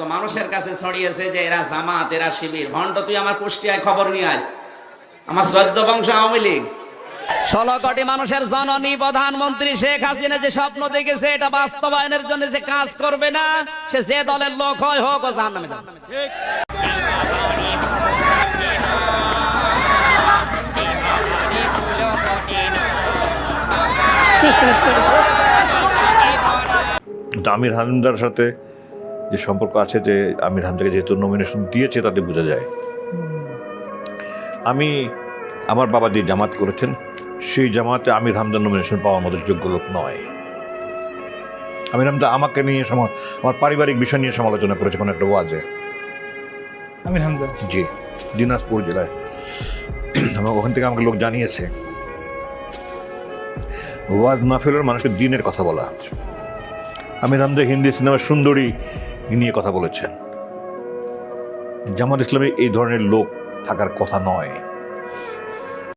তো মানুষের কাছে ছড়িয়েছে যে এরা জামাত এরা শিবির। ভণ্ড তুই আমার কুষ্টিয়ায় খবর নিয়ে আয়। আমার চোদ্দ বংশ আওয়ামী লীগ। ষোলো কোটি মানুষের জননী প্রধানমন্ত্রী শেখ হাসিনা যে স্বপ্ন দেখেছে এটা বাস্তবায়নের জন্য যে কাজ করবে না সে যে দলের লোক হয় হোক ও আমির হামদার সাথে যে সম্পর্ক আছে যে আমির হামদাকে যেহেতু নমিনেশন দিয়েছে তাতে বোঝা যায়। আমি আমার বাবা যে জামাত করেছেন সেই জামাতে আমির হামদার নমিনেশন পাওয়ার মতো যোগ্য লোক নয়। আমির হামদা আমাকে নিয়ে আমার পারিবারিক বিষয় নিয়ে সমালোচনা করেছে কোনো একটা ওয়াজে। আমির হামজা? জি দিনাজপুর জেলায়। আমার ওখান থেকে আমাকে লোক জানিয়েছে। ওয়াজ মাহফিলের মানুষের দিনের কথা বলা। আমির হামদা হিন্দি সিনেমার সুন্দরী নিয়ে কথা বলেছেন। জামাত ইসলামে এই ধরনের লোক থাকার কথা নয়।